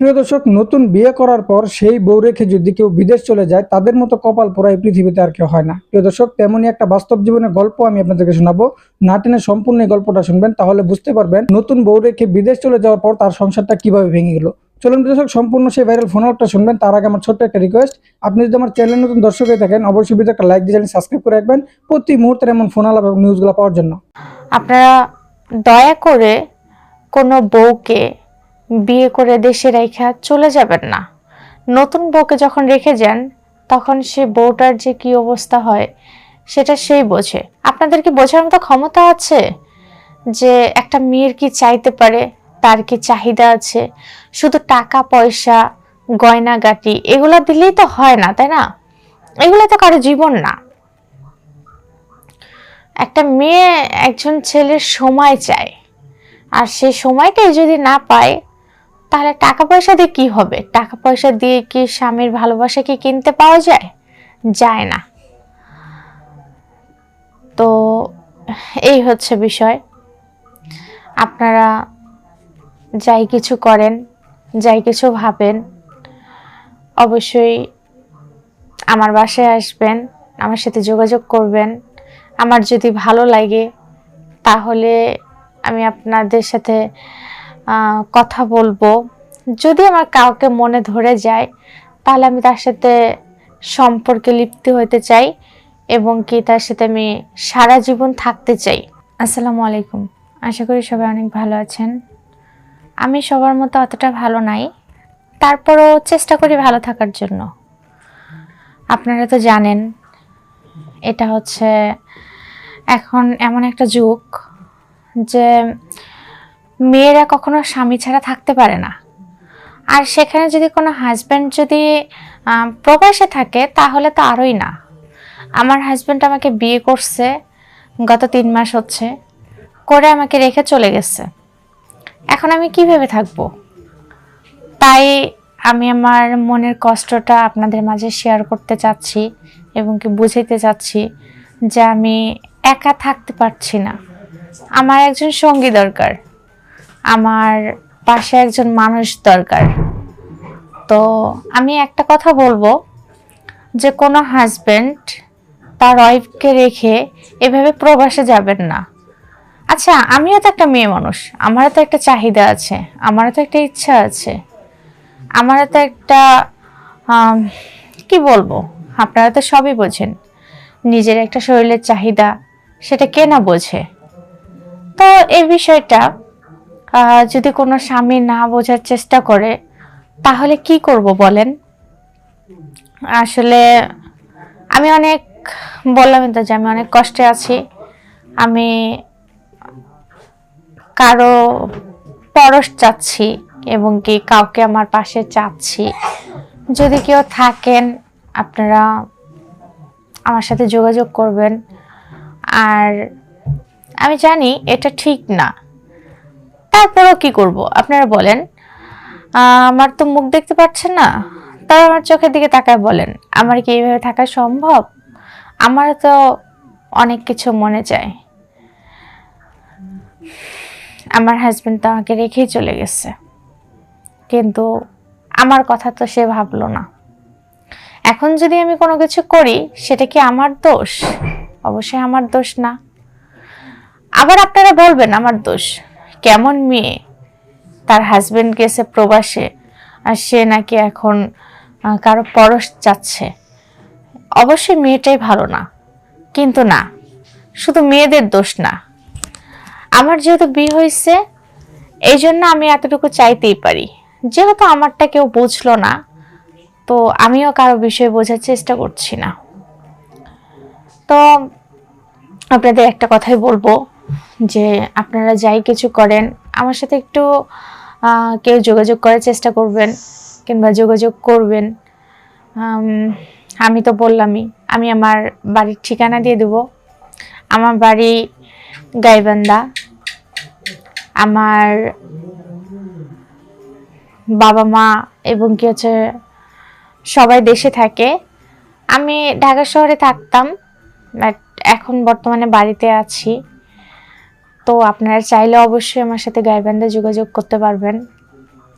প্রিয় দর্শক, নতুন বিয়ে করার পর সেই বউ রেখে যদি কেউ বিদেশ চলে যায়, তাদের মতো কপাল পোড়া এই পৃথিবীতে আর কেউ হয় না। প্রিয় দর্শক, তেমনই একটা বাস্তব জীবনের গল্প আমি আপনাদেরকে শোনাবো। না টেনে সম্পূর্ণ গল্পটা শুনবেন, তাহলে বুঝতে পারবেন নতুন বউ রেখে বিদেশ চলে যাওয়ার পর তার সংসারটা কীভাবে ভেঙে গেল। চলুন দর্শক, সম্পূর্ণ সেই ভাইরাল ফোন আউটটা শুনবেন। তার আগে আমার ছোট্ট একটা রিকোয়েস্ট আপনি যদি আমার চ্যানেল নতুন দর্শক হয়ে থাকেন, অবশ্যই ভিডিও একটা লাইক দিয়ে সাবস্ক্রাইব করে রাখবেন। প্রতি মুহূর্তের এমন ফোন আলাপ এবং নিউজগুলো পাওয়ার জন্য। আপনারা দয়া করে কোনো বউকে বিয়ে করে দেশে রেখা চলে যাবেন না। নতুন বউকে যখন রেখে যান, তখন সে বউটার যে কি অবস্থা হয়, সেটা সেই বোঝে। আপনাদের কি বোঝার মতো ক্ষমতা আছে? যে একটা মেয়ের কি চাইতে পারে, তার কি চাহিদা আছে? শুধু টাকা, পয়সা গয়নাগাটি এগুলো দিলেই তো হয় না, তাই না? এগুলো তো কারও জীবন না। একটা মেয়ে একজন ছেলের সময় চায়। আর সেই সময়টাই যদি না পায় তাহলে টাকা পয়সা দিয়ে কি হবে? টাকা পয়সা দিয়ে কি স্বামীর ভালোবাসা কি কিনতে পাওয়া যায়? যায় না। তো এই হচ্ছে বিষয়। আপনারা যাই কিছু করেন, যাই কিছু ভাবেন, অবশ্যই আমার বাসায় আসবেন, আমার সাথে যোগাযোগ করবেন। আমার যদি ভালো লাগে, তাহলে আমি আপনাদের সাথে কথা বলব। যদি আমার কাউকে মনে ধরে যায়, তাহলে আমি তার সাথে সম্পর্কে লিপ্ত হতে চাই এবং কি তার সাথে আমি সারা জীবন থাকতে চাই। আসসালামু আলাইকুম। আশা করি সবাই অনেক ভালো আছেন। আমি সবার মতো অতটা ভালো নাই। তারপরও চেষ্টা করি ভালো থাকার জন্য। আপনারা তো জানেন, এটা হচ্ছে এখন এমন একটা যুগ যে মেয়েরা কখনো স্বামী ছাড়া থাকতে পারে না। আর সেখানে যদি কোনো হাজব্যান্ড যদি প্রবাসে থাকে, তাহলে তো আরোই না। আমার হাজব্যান্ড আমাকে বিয়ে করছে, গত তিন মাস হচ্ছে, করে আমাকে রেখে চলে গেছে। এখন আমি কীভাবে থাকব? তাই আমি আমার মনের কষ্টটা আপনাদের মাঝে শেয়ার করতে চাচ্ছি এবং কি বুঝাইতে চাচ্ছি যে আমি একা থাকতে পারছি না। আমার একজন সঙ্গী দরকার। আমার পাশে একজন মানুষ দরকার। তো আমি একটা কথা বলব যে, কোনো হাজব্যান্ড তার ওয়াইফকে রেখে এভাবে প্রবাসে যাবেন না। আচ্ছা আমিও তো একটা মেয়ে মানুষ, আমারও তো একটা চাহিদা আছে, আমারও তো একটা ইচ্ছা আছে। আমারও তো একটা কি বলব, আপনারা তো সবই বোঝেন, নিজের একটা শরীরের চাহিদা, সেটা কে না বোঝে। তো এই বিষয়টা যদি কোনো স্বামী না বোঝার চেষ্টা করে, তাহলে কি করব বলেন? আসলে আমি অনেক বললামই তো যে আমি অনেক কষ্টে আছি। আমি কারও পরশ চাচ্ছি এবং কি কাউকে আমার পাশে চাচ্ছি। যদি কেউ থাকেন, আপনারা আমার সাথে যোগাযোগ করবেন। আর আমি জানি এটা ঠিক না। তারপরেও কি করব? আপনারা বলেন। আমার তো মুখ দেখতে পাচ্ছেন না। তাই আমার চোখের দিকে তাকায় বলেন, আমার কি এইভাবে থাকা সম্ভব? আমার তো অনেক কিছু মনে চায় আমার হাজব্যান্ড তো আমাকে রেখেই চলে গেছে। কিন্তু আমার কথা তো সে ভাবলো না। এখন যদি আমি কোনো কিছু করি, সেটা কি আমার দোষ? অবশ্যই আমার দোষ না। আবার আপনারা বলবেন, আমার দোষ। কেমন মেয়ে? তার হাজবেন্ড গেছে প্রবাসে, আর সে নাকি এখন কারও পরশ চাচ্ছে। অবশ্যই মেয়েটাই ভালো না, কিন্তু না, শুধু মেয়েদের দোষ না। আমার যেহেতু বিয়ে হয়েছে এই জন্য আমি এতটুকু চাইতেই পারি। যেহেতু আমারটা কেউ বুঝলো না, তো আমিও কারও বিষয়ে বোঝার চেষ্টা করছি না। তো আপনাদের একটা কথাই বলব যে আপনারা যাই কিছু করেন, আমার সাথে একটু কেউ যোগাযোগ করার চেষ্টা করবেন কিংবা যোগাযোগ করবেন। আমি তো বললামই, আমি আমার বাড়ির ঠিকানা দিয়ে দেব। আমার বাড়ি গাইবান্দা আমার বাবা মা এবং কি হচ্ছে, সবাই দেশে থাকে। আমি ঢাকা শহরে থাকতাম বাট এখন বর্তমানে বাড়িতে আছি। তো আপনারা চাইলে অবশ্যই আমার সাথে গাইবান্ধা যোগাযোগ করতে পারবেন।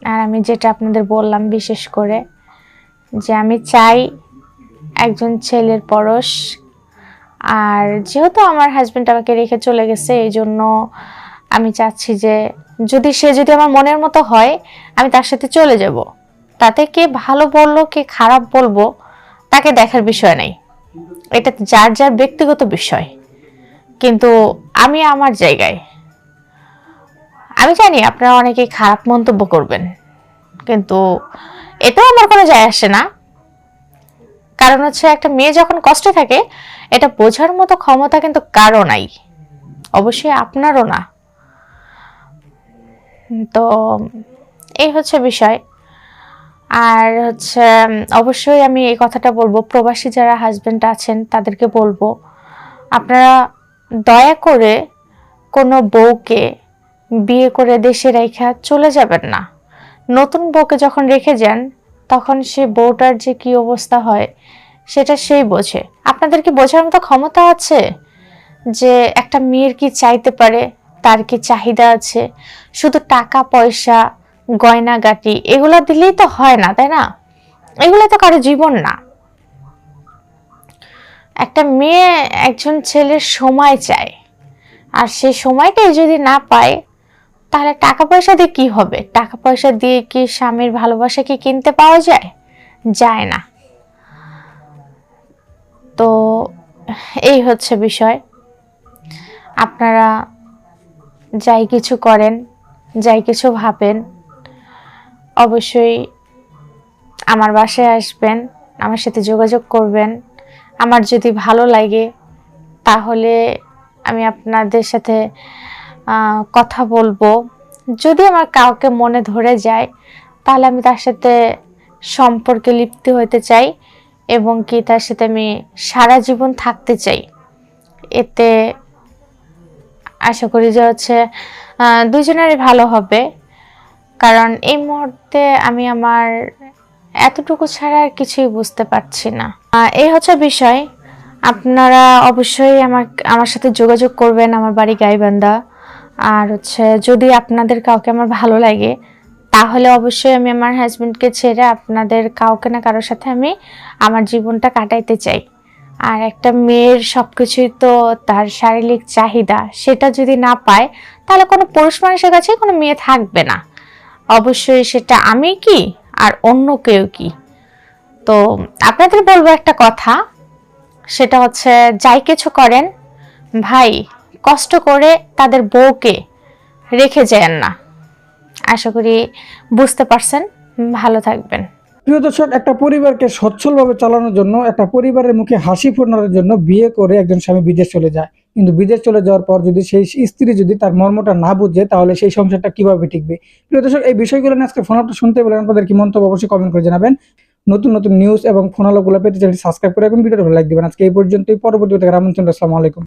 আর আমি যেটা আপনাদের বললাম বিশেষ করে, যে আমি চাই একজন ছেলের পরশ। আর যেহেতু আমার হাজবেন্ড আমাকে রেখে চলে গেছে, এই জন্য আমি চাচ্ছি যে যদি সে যদি আমার মনের মতো হয়, আমি তার সাথে চলে যাব। তাতে কে ভালো বলল, কে খারাপ বলব, তাকে দেখার বিষয় নাই। এটা যার যার ব্যক্তিগত বিষয়। কিন্তু আমি আমার জায়গায়। আমি জানি আপনারা অনেকেই খারাপ মন্তব্য করবেন, কিন্তু এটাও আমার কোনো যায় আসে না। কারণ হচ্ছে একটা মেয়ে যখন কষ্টে থাকে, এটা বোঝার মতো ক্ষমতা কিন্তু কারও নাই। অবশ্যই আপনারও না। তো এই হচ্ছে বিষয়। আর হচ্ছে, অবশ্যই আমি এই কথাটা বলব, প্রবাসী যারা হাজব্যান্ড আছেন, তাদেরকে বলব, আপনারা দয়া করে কোনো বউকে বিয়ে করে দেশে রেখা চলে যাবেন না। নতুন বউকে যখন রেখে যান, তখন সে বউটার যে কি অবস্থা হয়, সেটা সেই বোঝে। আপনাদের কি বোঝার মতো ক্ষমতা আছে যে একটা মেয়ের কি চাইতে পারে, তার কি চাহিদা আছে? শুধু টাকা, পয়সা, গয়নাগাটি, এগুলো দিলেই তো হয় না, তাই না? এগুলো তো কারও জীবন না। একটা মেয়ে একজন ছেলের সময় চায়। আর সেই সময়টাই যদি না পায়, তাহলে টাকা পয়সা দিয়ে কি হবে? টাকা পয়সা দিয়ে কি স্বামীর ভালোবাসা কি কিনতে পাওয়া যায়? যায় না। তো এই হচ্ছে বিষয়। আপনারা যাই কিছু করেন, যাই কিছু ভাবেন, অবশ্যই আমার বাসায় আসবেন, আমার সাথে যোগাযোগ করবেন। আমার যদি ভালো লাগে, তাহলে আমি আপনাদের সাথে কথা বলব। যদি আমার কাউকে মনে ধরে যায়, তাহলে আমি তার সাথে সম্পর্কে লিপ্ত হতে চাই এবং কি তার সাথে আমি সারা জীবন থাকতে চাই। এতে আশা করি যে হচ্ছে দুজনেরই ভালো হবে। কারণ এই মুহূর্তে আমি আমার এতটুকু ছাড়া আর কিছুই বুঝতে পারছি না। এই হচ্ছে বিষয়। আপনারা অবশ্যই আমার আমার সাথে যোগাযোগ করবেন আমার বাড়ি গাইবান্ধা। আর হচ্ছে যদি আপনাদের কাউকে আমার ভালো লাগে, তাহলে অবশ্যই আমি আমার হাজব্যান্ডকে ছেড়ে আপনাদের কাউকে না কারোর সাথে আমি আমার জীবনটা কাটাইতে চাই। আর একটা মেয়ের সব কিছুই তো তার শারীরিক চাহিদা, সেটা যদি না পায়, তাহলে কোনো পুরুষ মানুষের কাছে কোনো মেয়ে থাকবে না। অবশ্যই সেটা আমি কি? আর অন্য কেউ কি? তো আপনাদের বলব একটা কথা, সেটা হচ্ছে যাই কিছু করেন, ভাই কষ্ট করে তাদের বউকে রেখে যান না। আশা করি বুঝতে পারছেন, ভালো থাকবেন। প্রিয় দর্শক, একটা পরিবারকে সচ্ছলভাবে চালানোর জন্য, একটা পরিবারের মুখে হাসি ফোটানোর জন্য বিয়ে করে একজন স্বামী বিদেশ চলে যায়। কিন্তু বিদেশ চলে যাওয়ার পর যদি সেই স্ত্রী যদি তার মর্মটা না বুঝে, তাহলে সেই সংসারটা কীভাবে টিকবে? প্রিয় দর্শক, এই বিষয়গুলো নিয়ে আজকে ফোন শুনতে পেলে আপনাদের কি মন্তব্য অবশ্যই কমেন্ট করে জানাবেন। নতুন নতুন নিউজ এবং ফোন আলোগুলো পেতে চ্যানেলটি সাবস্ক্রাইব করে এবং ভিডিওটা লাইক দিবেন। আজকে এই পর্যন্তই। পরবর্তী রামচন্দ্র আসসালামু আলাইকুম।